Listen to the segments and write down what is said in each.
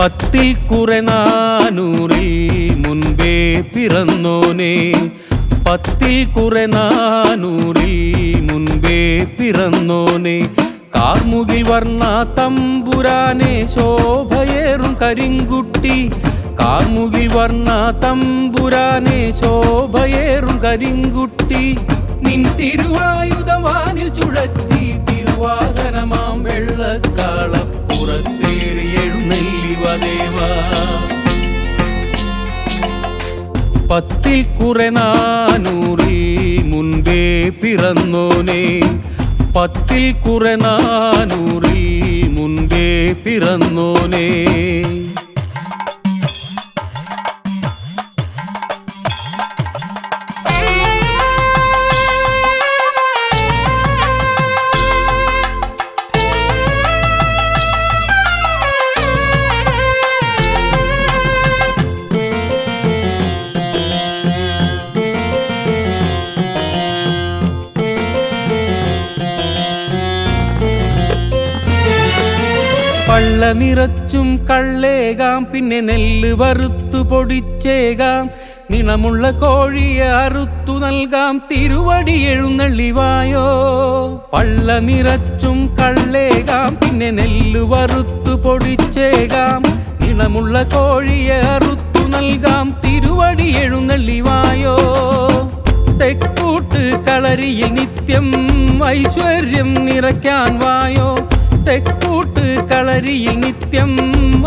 പത്തിൽ കുറെ നാനൂറിൽ മുൻപേ പിറന്നോനെ. പത്തി കുറെ നാനൂറിൽ മുൻപേ പിറന്നോനെ. കാർമുകിൽ വർണ തമ്പുരാനെ ശോഭയേറും കരിങ്കുട്ടി. കാർമുകിൽ വർണ തമ്പുരാനെ ശോഭയേറും കരിങ്കുട്ടി. നിൻ തിരുവായുധവാനിൽ പത്തിൽ കുറെ നാനൂറിൽ മുൻപേ പിറന്നോനെ. പത്തിൽ കുറെ നാനൂറിൽ മുൻപേ പിറന്നോനെ. പള്ള നിറച്ചും കള്ളേകാം പിന്നെ നെല്ല് വറുത്തു പൊടിച്ചേകാം. നിണമുള്ള കോഴിയെ അറുത്തു നൽകാം തിരുവടി എഴുന്നള്ളിവായോ പള്ള നിറച്ചും കള്ളേകാം പിന്നെ നെല്ല് വറുത്തു പൊടിച്ചേകാം. നിണമുള്ള കോഴിയെ അറുത്തു നൽകാം തിരുവടി എഴുന്നള്ളിവായോ തെക്കൂട്ട് കളരിയിൽ നിത്യം ഐശ്വര്യം നിറയ്ക്കാൻ വായോ. തെക്കൂട്ട് കളരിയിൽ നിത്യം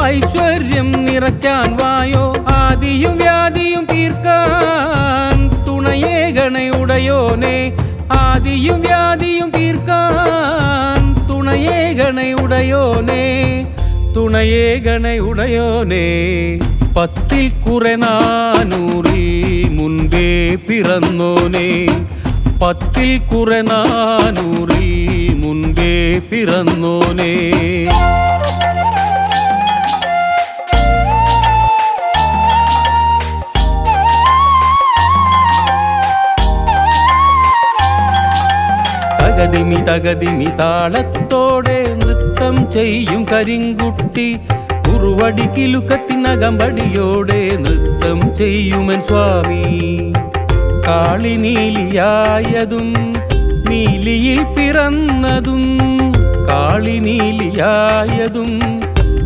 ഐശ്വര്യം നിറയ്ക്കാൻ വായോ? ആദിയും വ്യാധിയും തീർക്കാൻ തുണയേ ഗണയുടയോനെ ആദിയും വ്യാധിയും തീർക്കാൻ തുണയേ ഗണയുടയോനെ തുണയേ ഗണയുടയോനെ പത്തിൽ കുറെ നാനൂറിൽ മുൻപേ പിറന്നോനെ. പത്തിൽ കുറെ നാനൂറിൽ മുൻപേ പിറന്നോനെ. തകതിമി തകതിമി താളത്തോടെ നൃത്തം ചെയ്യും കരിങ്കുട്ടി. കുറുവടി കിലുക്കത്തിനകമ്പടിയോടെ നൃത്തം ചെയ്യുമൻ സ്വാമി. കാളി നീലിയായതും നീലിയിൽ പിറന്നതും കാളി നീലിയായതും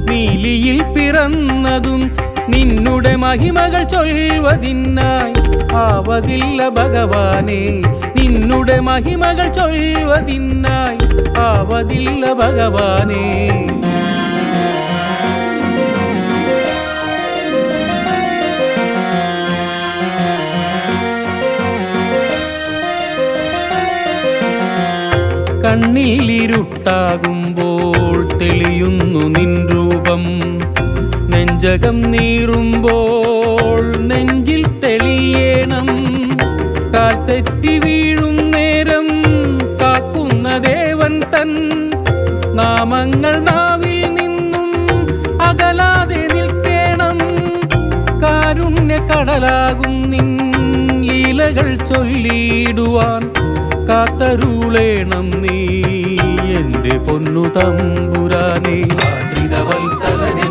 നീലിയിൽ പിറന്നതും നിന്നുടെ മഹിമകൾ ചൊൽവതിനായി ആവതില്ല ഭഗവാനെ നിന്നുടെ മഹിമകൾ ചൊൽവതിനായി ആവതില്ല ഭഗവാനെ. കണ്ണിൽ ഇരുട്ടാകുമ്പോൾ തെളിയുന്നു നിൻ രൂപം. നെഞ്ചകം നീറുമ്പോൾ നെഞ്ചിൽ തെളിയേണം. കാത്തെറ്റി വീഴും നേരം കാക്കുന്ന ദേവൻ തൻ. നാമങ്ങൾ നാവിൽ നിന്നും അകലാതെ നിൽക്കേണം. കാരുണ്യ കടലാകും നിൻ ലീലകൾ ചൊല്ലിയിടുവാൻ. കാത്തരുളേണം നീ എന്റെ പൊന്നു തമ്പുരാനേ. ആശ്രിത വത്സല